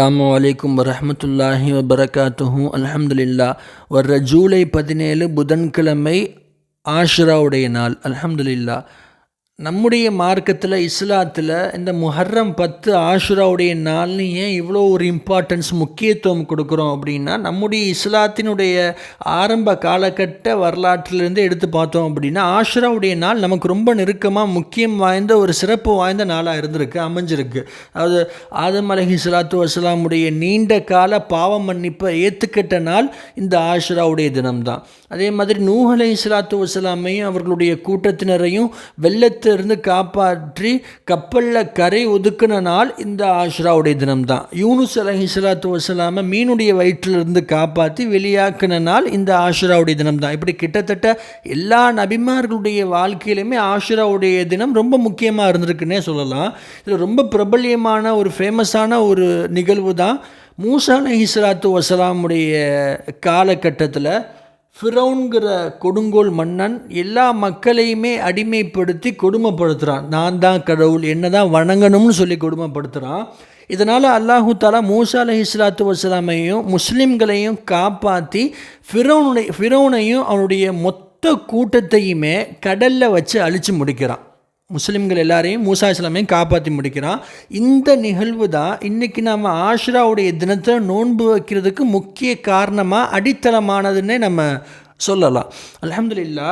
அஸ்லாம் அலைக்கும் வரமத்துல்லாஹி வபரகாத்துஹு. அலமதுல்லா வர்ற ஜூலை பதினேழு புதன்கிழமை ஆஷ்ராவுடைய நாள். அல்ஹம்துலில்லா நம்முடைய மார்க்கத்தில் இஸ்லாத்தில் இந்த முஹர்ரம் பத்து ஆஷுராவுடைய நாள்னு ஏன் இவ்வளோ ஒரு இம்பார்ட்டன்ஸ் முக்கியத்துவம் கொடுக்குறோம் அப்படின்னா நம்முடைய இஸ்லாத்தினுடைய ஆரம்ப காலகட்ட வரலாற்றிலிருந்து எடுத்து பார்த்தோம் அப்படின்னா ஆஷுராவுடைய நாள் நமக்கு ரொம்ப நெருக்கமாக முக்கியம் வாய்ந்த ஒரு சிறப்பு வாய்ந்த நாளாக இருந்திருக்கு அமைஞ்சிருக்கு. அதாவது ஆதம் அலஹி சலாத்து வசலாமுடைய நீண்ட கால பாவ மன்னிப்பை ஏற்றுக்கிட்ட நாள் இந்த ஆஷுராவுடைய தினம்தான். அதே மாதிரி நூஹலை சலாத்து வசலாமையும் அவர்களுடைய கூட்டத்தினரையும் வெள்ளத்து இருந்து காப்பாற்றி கப்பலில் கரை ஒதுக்கின நாள் இந்த ஆஷ்ராவுடைய தினம்தான். யூனுஸ் அலஹி சலாத்து வசலாமை மீனுடைய வயிற்றிலிருந்து காப்பாற்றி வெளியாக்கின நாள் இந்த ஆஷ்ராவுடைய தினம்தான். இப்படி கிட்டத்தட்ட எல்லா நபிமார்களுடைய வாழ்க்கையிலுமே ஆஷ்ராவுடைய தினம் ரொம்ப முக்கியமாக இருந்திருக்குன்னே சொல்லலாம். இதில் ரொம்ப பிரபல்யமான ஒரு ஃபேமஸான ஒரு நிகழ்வு தான் மூசா அலஹி சலாத்து வசலாமுடைய காலகட்டத்தில் ஃபிரௌன்கிற கொடுங்கோல் மன்னன் எல்லா மக்களையுமே அடிமைப்படுத்தி கொடுமைப்படுத்துகிறான் நான் தான் கடவுள் என்ன தான் வணங்கணும்னு சொல்லி கொடுமைப்படுத்துகிறான் இதனால் அல்லாஹு தாலா மூசா அலஹி இஸ்லாத்து வசலாமையும் முஸ்லீம்களையும் காப்பாற்றி ஃபிரௌனுடைய ஃபிரௌனையும் அவனுடைய மொத்த கூட்டத்தையுமே கடலில் வச்சு அழித்து முடிக்கிறான். முஸ்லீம்கள் எல்லாரையும் மூசா இஸ்லாமையும் காப்பாற்றி முடிக்கிறான். இந்த நிகழ்வு தான் இன்றைக்கி நம்ம ஆஷ்ராவுடைய தினத்தை நோன்பு வைக்கிறதுக்கு முக்கிய காரணமாக அடித்தளமானதுன்னே நம்ம சொல்லலாம். அலமதுல்லா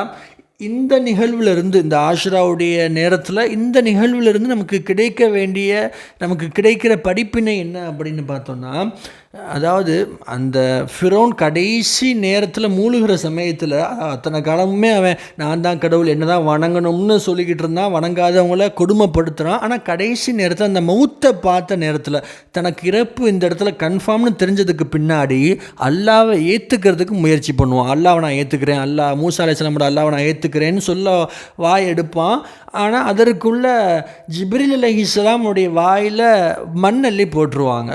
இந்த நிகழ்விலிருந்து இந்த ஆஷ்ராவுடைய நேரத்தில் இந்த நிகழ்விலிருந்து நமக்கு கிடைக்க வேண்டிய நமக்கு கிடைக்கிற படிப்பினை என்ன அப்படின்னு பார்த்தோன்னா அதாவது அந்த ஃபிரோன் கடைசி நேரத்தில் மூழ்கிற சமயத்தில் அத்தனை காலமுமே அவன் நான் தான் கடவுள் என்ன தான் வணங்கணும்னு சொல்லிக்கிட்டு இருந்தான் வணங்காதவங்கள கொடுமைப்படுத்துகிறான் ஆனால் கடைசி நேரத்தில் அந்த மௌத்தை பார்த்த நேரத்தில் தனக்கு இறப்பு இந்த இடத்துல கன்ஃபார்ம்னு தெரிஞ்சதுக்கு பின்னாடி அல்லாவை ஏற்றுக்கிறதுக்கு முயற்சி பண்ணுவான். அல்லாவை நான் ஏற்றுக்கிறேன் அல்லா மூசா அலிஸ்லாமோட அல்லாவை நான் ஏற்றுக்கிறேன்னு சொல்ல வாய் எடுப்பான். ஆனால் அதற்குள்ள ஜிப்ரில் அலி இஸ்லாமுடைய வாயில் மண்ணள்ளி போட்டுருவாங்க.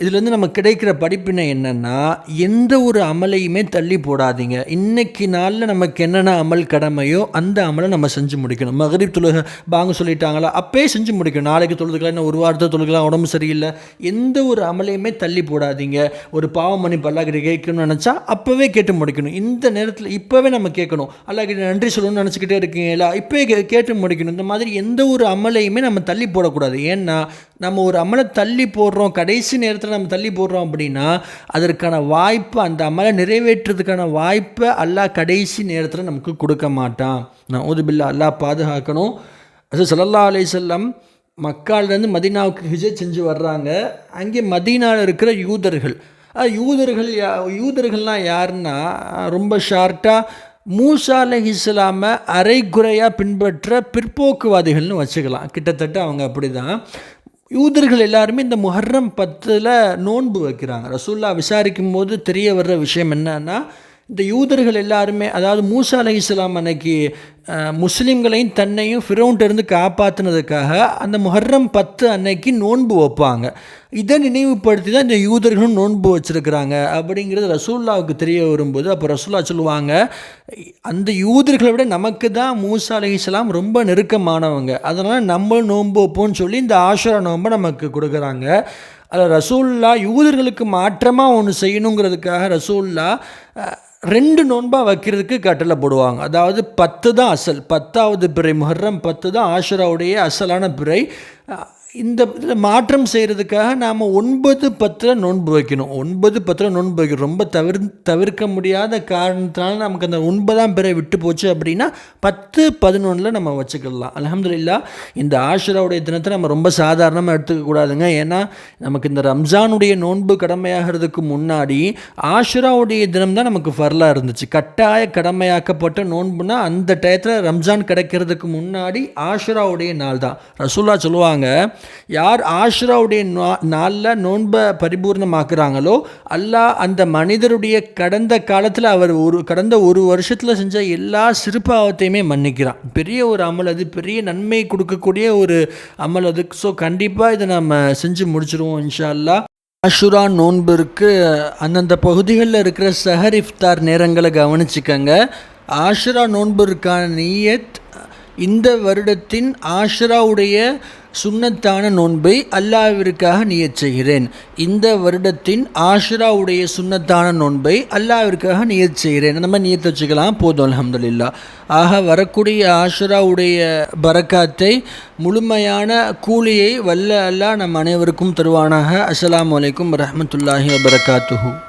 இதுலேருந்து நமக்கு கிடைக்கிற படிப்பினை என்னென்னா எந்த ஒரு அமலையுமே தள்ளி போடாதீங்க. இன்னைக்கு நாளில் நமக்கு என்னென்ன அமல் கடமையோ அந்த அமலை நம்ம செஞ்சு முடிக்கணும். மகரிப் தொழுக பாங்க சொல்லிட்டாங்களா அப்பயே செஞ்சு முடிக்கணும். நாளைக்கு தொழுதுக்கலாம் இன்னும் ஒரு வாரத்தை தொழுகலாம் உடம்பு சரியில்லை. எந்த ஒரு அமலையுமே தள்ளி போடாதீங்க. ஒரு பாவம் மணி பல்லாக்கிட்ட கேட்கணும்னு நினச்சா அப்போவே கேட்டு முடிக்கணும். இந்த நேரத்தில் இப்போவே நம்ம கேட்கணும். அல்லாக்கிட்ட நன்றி சொல்லணும்னு நினச்சிக்கிட்டே இருக்கீங்களா இப்போ கே கேட்டு முடிக்கணும். இந்த மாதிரி எந்த ஒரு அமலையுமே நம்ம தள்ளி போடக்கூடாது. ஏன்னா நம்ம ஒரு அமலை தள்ளி போடுறோம் கடைசி நேரத்தில் நம்ம தள்ளி போடுறோம் அப்படின்னா அதற்கான வாய்ப்பு அந்த அமலை நிறைவேற்றுறதுக்கான வாய்ப்பை அல்லாஹ் கடைசி நேரத்தில் நமக்கு கொடுக்க மாட்டான். நான் ஊதுபில்லா அல்லாஹ் பாதுகாக்கணும். அது சல்லல்லா அலை செல்லம் மக்கால்லேருந்து மதீனாவுக்கு ஹிஜத் செஞ்சு வர்றாங்க. அங்கே மதீனாவில் இருக்கிற யூதர்கள். யூதர்கள் யா யூதர்கள்லாம் யாருன்னா ரொம்ப ஷார்ட்டாக மூசா அலஹி இஸ்லாமை அரைக்குறையாக பின்பற்ற பிற்போக்குவாதிகள்னு வச்சுக்கலாம். கிட்டத்தட்ட அவங்க அப்படி தான் யூதர்கள் எல்லாருமே இந்த முஹர்ரம் பத்தில் நோன்பு வைக்கிறாங்க. ரசூல்லா விசாரிக்கும் போது தெரிய வர்ற விஷயம் என்னன்னா இந்த யூதர்கள் எல்லாருமே அதாவது மூசா அலி இஸ்லாம் அன்னைக்கு முஸ்லீம்களையும் தன்னையும் ஃபிரோன்ட்டிருந்து காப்பாற்றினதுக்காக அந்த முஹர்ரம் பத்து அன்னைக்கு நோன்பு வைப்பாங்க. இதை நினைவுபடுத்தி தான் இந்த யூதர்களும் நோன்பு வச்சுருக்கிறாங்க அப்படிங்கிறது ரசூல்லாவுக்கு தெரிய வரும்போது அப்போ ரசூல்லா சொல்லுவாங்க அந்த யூதர்களை விட நமக்கு தான் மூசா அலி இஸ்லாம் ரொம்ப நெருக்கமானவங்க. அதனால் நம்மளும் நோன்பு வைப்போம்னு சொல்லி இந்த ஆஷரா நோன்பை நமக்கு கொடுக்குறாங்க. அதில் ரசூல்லா யூதர்களுக்கு மாற்றமாக ஒன்று செய்யணுங்கிறதுக்காக ரசூல்லா ரெண்டு நோன்பாக வைக்கிறதுக்கு கட்டளை போடுவாங்க அதாவது பத்து தான் அசல். பத்தாவது பிறை முஹர்ரம் பத்து தான் ஆஷராவுடைய அசலான பிறை. இந்த இதில் மாற்றம் செய்கிறதுக்காக நாம் ஒன்பது பத்தில் நோன்பு வைக்கணும். ஒன்பது பத்தில் நோன்பு வைக்கணும். ரொம்ப தவிர தவிர்க்க முடியாத காரணத்தினால நமக்கு அந்த ஒன்பதாம் பிறை விட்டு போச்சு அப்படின்னா பத்து பதினொன்றில் நம்ம வச்சுக்கலாம். அலமதுல்லா இந்த ஆஷராவுடைய தினத்தை நம்ம ரொம்ப சாதாரணமாக எடுத்துக்கக்கூடாதுங்க ஏன்னா நமக்கு இந்த ரம்ஜானுடைய நோன்பு கடமையாகிறதுக்கு முன்னாடி ஆஷராவுடைய தினம் தான் நமக்கு ஃபர்லாக இருந்துச்சு. கட்டாய கடமையாக்கப்பட்ட நோன்புனா அந்த டயத்தில் ரம்ஜான் கிடைக்கிறதுக்கு முன்னாடி ஆஷராவுடைய நாள் தான் ரசூல்லா சொல்லுவாங்க யார் ஆஷ்ராவுடைய நாளில் நோன்பை பரிபூர்ணமாக்குறாங்களோ அல்லாஹ் அந்த மனிதருடைய கடந்த காலத்தில் அவர் ஒரு கடந்த ஒரு வருஷத்தில் செஞ்ச எல்லா சிறுபாவத்தையுமே மன்னிக்கிறான். பெரிய ஒரு அமல் அது பெரிய நன்மை கொடுக்கக்கூடிய ஒரு அமல் அது. ஸோ கண்டிப்பாக இதை நம்ம செஞ்சு முடிச்சிருவோம் இன்ஷா அல்லா அஷுரா நோன்பிற்கு அந்தந்த பகுதிகளில் இருக்கிற சஹர் இஃப்தார் நேரங்களை கவனிச்சுக்கங்க. ஆஷுரா நோன்பிற்கான நீயத் இந்த வருடத்தின் ஆஷுராவுடைய சுண்ணத்தான நோன்பை அல்லாவிற்காக நியச் செய்கிறேன். இந்த வருடத்தின் ஆஷிராவுடைய சுண்ணத்தான நோன்பை அல்லாவிற்காக நியச் செய்கிறேன். நம்ம நியத்து வச்சுக்கலாம். போதும் அலமதுல்லா ஆக வரக்கூடிய ஆஷிராவுடைய பரக்காத்தை முழுமையான கூலியை வல்ல அல்லாஹ் நம் அனைவருக்கும் தருவானாக. அஸ்லாம் அலைக்கும் வரமத்துல்லாஹி வபரகாத்துஹூ.